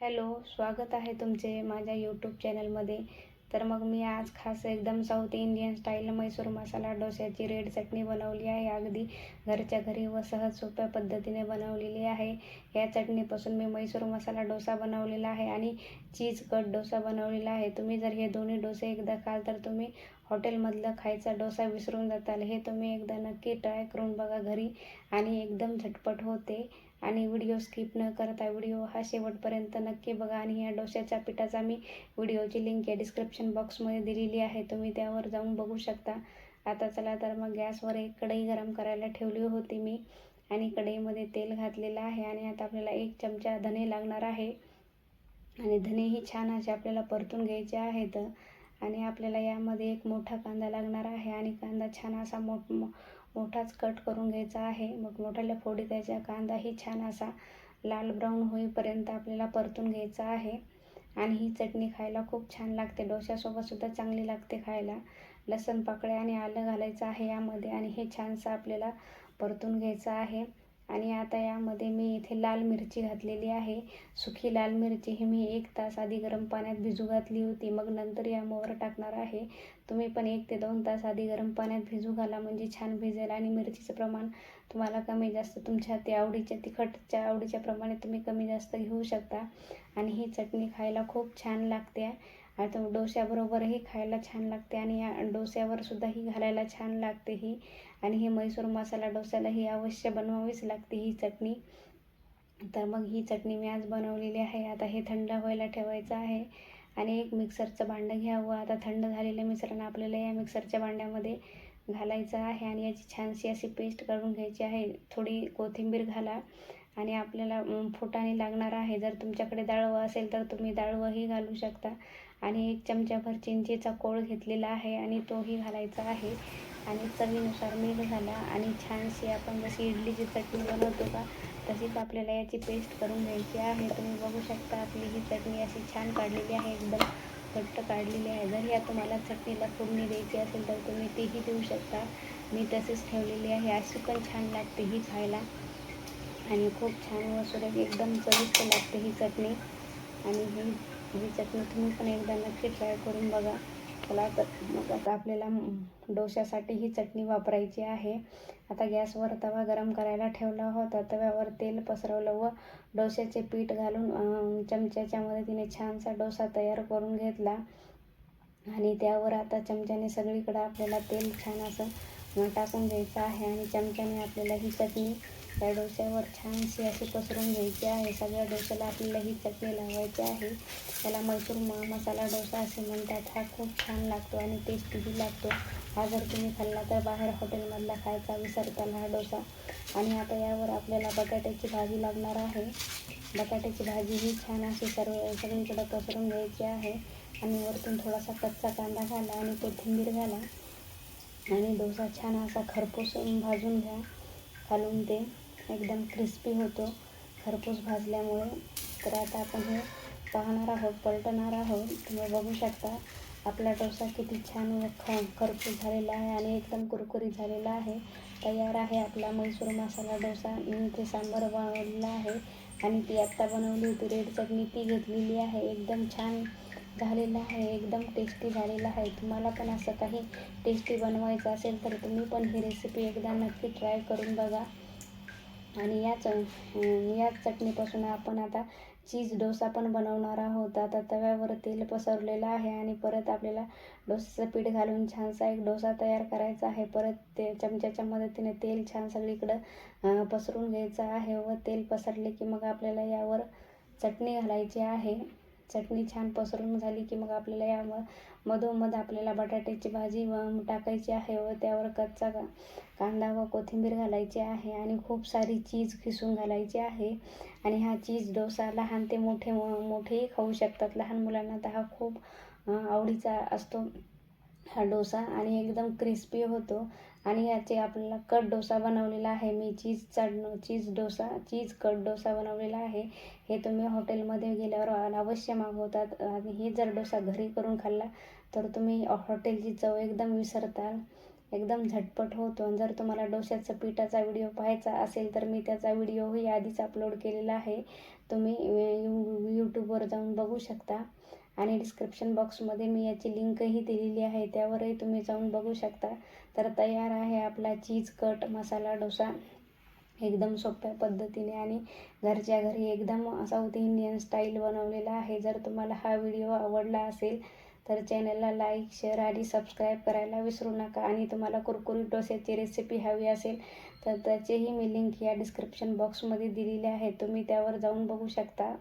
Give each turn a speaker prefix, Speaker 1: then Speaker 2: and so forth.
Speaker 1: Hello स्वागत आहे तुमचे माझ्या यूट्यूब चॅनलमध्ये तर मग मी आज खास एकदम South Indian style Mysore masala डोस्याची red चटणी बनवली आहे. अगदी घरच्या घरी व सहज सोप्या पद्धतीने बनवलेली आहे. या चटणीपासून मी मैसूर मसाला डोसा बनवलेला आहे आणि चीज कट डोसा बनवलेला आहे. तुम्ही जर हे दोन्ही डोसे एकदा खाल तर तुम्ही हॉटेलमधलं खायचा डोसा विसरून जाताल. हे तुम्ही एकदा नक्की ट्राय करून बघा घरी आणि एकदम झटपट होते. आणि व्हिडिओ स्किप न करता व्हिडिओ हा शेवटपर्यंत नक्की बघा आणि या डोश्याच्या पिठाचा मी व्हिडिओची लिंक या डिस्क्रिप्शन बॉक्समध्ये दिलेली आहे तुम्ही त्यावर जाऊन बघू शकता. आता चला तर मग गॅसवर एक कढई गरम करायला ठेवली होती मी आणि कढईमध्ये तेल घातलेलं आहे आणि आता आपल्याला एक चमचा धने लागणार आहे. आणि धनेही छान असे आपल्याला परतून घ्यायचे आहेत. आणि आपल्याला यामध्ये एक मोठा कांदा लागणार आहे आणि कांदा छान असा मोठ मोठाच कट करून घ्यायचा आहे. मग मोठ्याला फोडी द्यायचा कांदाही छान असा लाल ब्राऊन होईपर्यंत आपल्याला परतून घ्यायचा आहे. आणि ही चटणी खायला खूप छान लागते. डोशासोबतसुद्धा चांगली लागते खायला. लसण पाकळ्या आणि आलं घालायचं आहे यामध्ये आणि हे छानसं आपल्याला परतून घ्यायचं आहे. आणि आता यामध्ये मी इथे लाल मिरची घातलेली आहे. सुखी लाल मिरची ही मी एक तास आधी गरम पाण्यात भिजू घातली होती. मग नंतर या मोहर टाकणार आहे. तुम्ही पण एक ते दोन तास आधी गरम पाण्यात भिजू घाला. म्हणजे छान भिजेल आणि मिरचीचं प्रमाण तुम्हाला कमी जास्त तुमच्या ते आवडीच्या तिखटच्या आवडीच्या प्रमाणे तुम्ही कमी जास्त घेऊ शकता. आणि ही चटणी खायला खूप छान लागते. आता डोश्याबरोबरही खायला छान लागते आणि या डोस्यावर सुद्धा ही घालायला छान लागते ही. आणि हे मैसूर मसाला डोस्याला ही अवश्य बनवावीच लागते ही चटणी. तर मग ही चटणी मी आज बनवलेली आहे. आता हे थंड व्हायला ठेवायचं आहे. आणि एक मिक्सरचं भांडं घ्यावं. आता थंड झालेलं मिश्रण आपल्याला या मिक्सरच्या भांड्यामध्ये घालायचं आहे आणि याची छानशी अशी पेस्ट करून घ्यायची आहे. थोडी कोथिंबीर घाला आणि आपल्याला फुटाणे लागणार आहे. जर तुमच्याकडे डाळवं असेल तर तुम्ही डाळवंही घालू शकता. आणि एक चमच्याभर चिंचेचा कोळ घेतलेला आहे आणि तोही घालायचा आहे. आणि चवीनुसार मीठ घाला आणि छानशी आपण जशी इडलीची चटणी बनवतो का तशीच आपल्याला याची पेस्ट करून घ्यायची आहे. तुम्ही बघू शकता आपली ही चटणी अशी छान काढलेली आहे एकदम घट्ट काढलेली आहे. जर या तुम्हाला चटणीला फोडणी द्यायची असेल तर तुम्ही तीही देऊ शकता. मी तशीच ठेवलेली आहे. अशी पण छान लागते ही खायला. आणि खूप छान व सुरेख एकदम चविष्ट लागते ही चटणी. आणि ही ही चटणी तुम्ही पण एकदा नक्की ट्राय करून बघा. चला तर मग आता आपल्याला डोश्यासाठी ही चटणी वापरायची आहे. आता गॅसवर तवा गरम करायला ठेवला होता. तव्यावर तेल पसरवलं व डोश्याचे पीठ घालून चमच्याच्या मदतीने छानसा डोसा तयार करून घेतला. आणि त्यावर आता चमच्याने सगळीकडं आपल्याला तेल छान असं टाकून घ्यायचा आहे आणि चमच्याने आपल्याला ही चटणी त्या डोश्यावर छानशी अशी पसरून घ्यायची आहे. सगळ्या डोश्याला आपल्याला ही चटणी लावायची आहे. त्याला मैसूर म मसाला डोसा असे म्हणतात. हा खूप छान लागतो आणि टेस्टीही लागतो. हा जर तुम्ही खाल्ला तर बाहेर हॉटेलमधला खायचा विसरताल हा डोसा. आणि आता यावर आपल्याला बटाट्याची भाजी लागणार आहे. बटाट्याची भाजी ही छान अशी सर्व सगळीकडं पसरून घ्यायची आहे. आणि वरतून थोडासा कच्चा कांदा घाला आणि कोथिंबीर घाला. आणि डोसा छान असा खरपूस भाजून घ्या. खालून ते एकदम क्रिस्पी होतो. खरपूस भाजल्यामुळे तर आता आपण हे पाहणार आहोत पलटणार आहोत. तुम्ही बघू शकता आपला डोसा किती छान व ख खरपूस झालेला आहे आणि एकदम कुरकुरीत झालेला आहे. तयार आहे आपला मैसूर मसाला डोसा. मी इथे सांबार बनवलेला आहे आणि ती आत्ता बनवली होती. रेड चटणी ती घेतलेली आहे. एकदम छान झालेला आहे एकदम टेस्टी झालेला आहे. तुम्हाला पण असं काही टेस्टी बनवायचं असेल तर तुम्ही पण ही रेसिपी एकदा नक्की ट्राय करून बघा. आणि याच याच चटणीपासून आपण आता चीज डोसा पण बनवणार आहोत. आता तव्यावर तेल पसरलेलं आहे आणि परत आपल्याला डोसाचं पीठ घालून छानसा एक डोसा तयार करायचा आहे. परत ते चमच्याच्या मदतीने तेल छान सगळीकडं पसरून घ्यायचं आहे व तेल पसरले की मग आपल्याला यावर चटणी घालायची आहे. चटणी छान पसरून झाली की मग आपल्याला या मधोमध आपल्याला बटाट्याची भाजी टाकायची आहे व त्यावर कच्चा कांदा व कोथिंबीर घालायची आहे आणि खूप सारी चीज खिसून घालायची आहे. आणि हा चीज डोसा लहान ते मोठे मोठेही खाऊ शकतात. लहान मुलांना तर हा खूप आवडीचा असतो. हा डोसा आणि एकदम क्रिस्पी होतो. आणि याचे आपल्याला कट डोसा बनवलेला आहे. मी चीजचा cheese dosa cheese cut dosa बनवलेला आहे. हे तुम्ही हॉटेलमध्ये गेल्यावर अवश्य मागवतात. आणि हे जर डोसा घरी करून खाल्ला तर तुम्ही हॉटेलची चव एकदम विसरताल. एकदम झटपट होतो. आणि जर तुम्हाला डोश्याचा पिठाचा व्हिडिओ पाहायचा असेल तर मी त्याचा व्हिडिओही आधीच अपलोड केलेला आहे. तुम्ही यू यूट्यूबवर जाऊन बघू शकता. आणि डिस्क्रिप्शन बॉक्समध्ये मी याची लिंकही दिलेली आहे. त्यावरही तुम्ही जाऊन बघू शकता. तर तयार आहे आपला चीज कट मसाला डोसा. एकदम सोप्या पद्धतीने आणि घरच्या घरी एकदम साऊथ इंडियन स्टाईल बनवलेला आहे. जर तुम्हाला हा व्हिडिओ आवडला असेल तर चॅनलला लाईक शेअर आणि सबस्क्राईब करायला विसरू नका. आणि तुम्हाला कुरकुरीत डोस्याची रेसिपी हवी असेल तर त्याचेही मी लिंक या डिस्क्रिप्शन बॉक्समध्ये दिलेले आहे. तुम्ही त्यावर जाऊन बघू शकता.